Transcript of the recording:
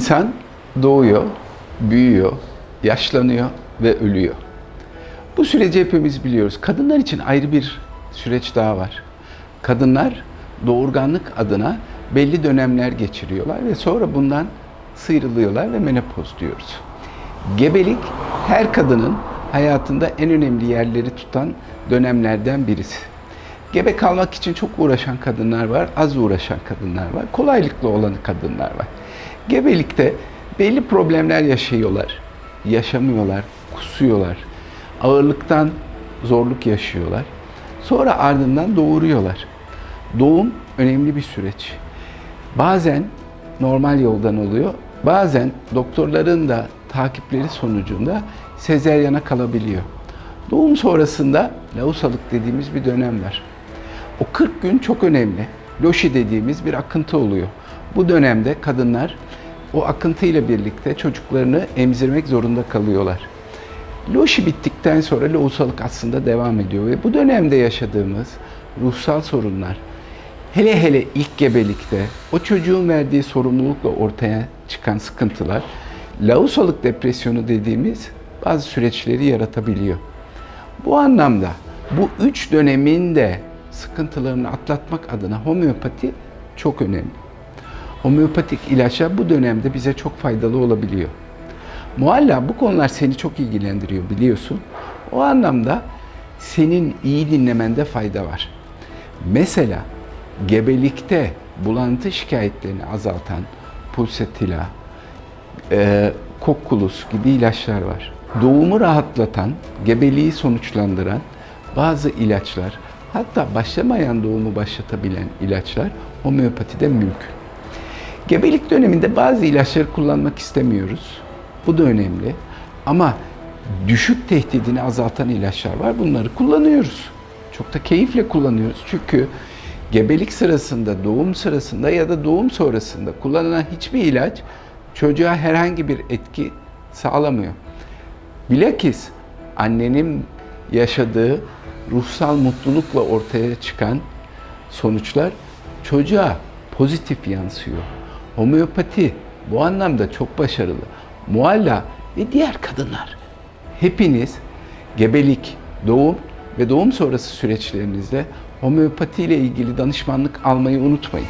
insan doğuyor, büyüyor, yaşlanıyor ve ölüyor. Bu süreci hepimiz biliyoruz. Kadınlar için ayrı bir süreç daha var. Kadınlar doğurganlık adına belli dönemler geçiriyorlar ve sonra bundan sıyrılıyorlar ve menopoz diyoruz. Gebelik her kadının hayatında en önemli yerleri tutan dönemlerden birisi. Gebe kalmak için çok uğraşan kadınlar var, az uğraşan kadınlar var, kolaylıkla olan kadınlar var. Gebelikte belli problemler yaşıyorlar, yaşamıyorlar, kusuyorlar, ağırlıktan zorluk yaşıyorlar. Sonra ardından doğuruyorlar. Doğum önemli bir süreç. Bazen normal yoldan oluyor, bazen doktorların da takipleri sonucunda sezeryana kalabiliyor. Doğum sonrasında lausalık dediğimiz bir dönem var. O 40 gün çok önemli. Loşi dediğimiz bir akıntı oluyor. Bu dönemde kadınlar o akıntıyla birlikte çocuklarını emzirmek zorunda kalıyorlar. Loşi bittikten sonra lohusalık aslında devam ediyor ve bu dönemde yaşadığımız ruhsal sorunlar, hele hele ilk gebelikte o çocuğun verdiği sorumlulukla ortaya çıkan sıkıntılar, lahusalık depresyonu dediğimiz bazı süreçleri yaratabiliyor. Bu anlamda bu üç dönemin de sıkıntılarını atlatmak adına homeopati çok önemli. Homeopatik ilaçlar bu dönemde bize çok faydalı olabiliyor. Mualla bu konular seni çok ilgilendiriyor biliyorsun. O anlamda senin iyi dinlemende fayda var. Mesela gebelikte bulantı şikayetlerini azaltan pulsatilla, e, kokkulus gibi ilaçlar var. Doğumu rahatlatan, gebeliği sonuçlandıran bazı ilaçlar, hatta başlamayan doğumu başlatabilen ilaçlar homeopatide mümkün. Gebelik döneminde bazı ilaçları kullanmak istemiyoruz. Bu da önemli. Ama düşük tehdidini azaltan ilaçlar var. Bunları kullanıyoruz. Çok da keyifle kullanıyoruz. Çünkü gebelik sırasında, doğum sırasında ya da doğum sonrasında kullanılan hiçbir ilaç çocuğa herhangi bir etki sağlamıyor. Bilakis annenin yaşadığı ruhsal mutlulukla ortaya çıkan sonuçlar çocuğa pozitif yansıyor. Homeopati bu anlamda çok başarılı. Mualla ve diğer kadınlar. Hepiniz gebelik, doğum ve doğum sonrası süreçlerinizde homeopati ile ilgili danışmanlık almayı unutmayın.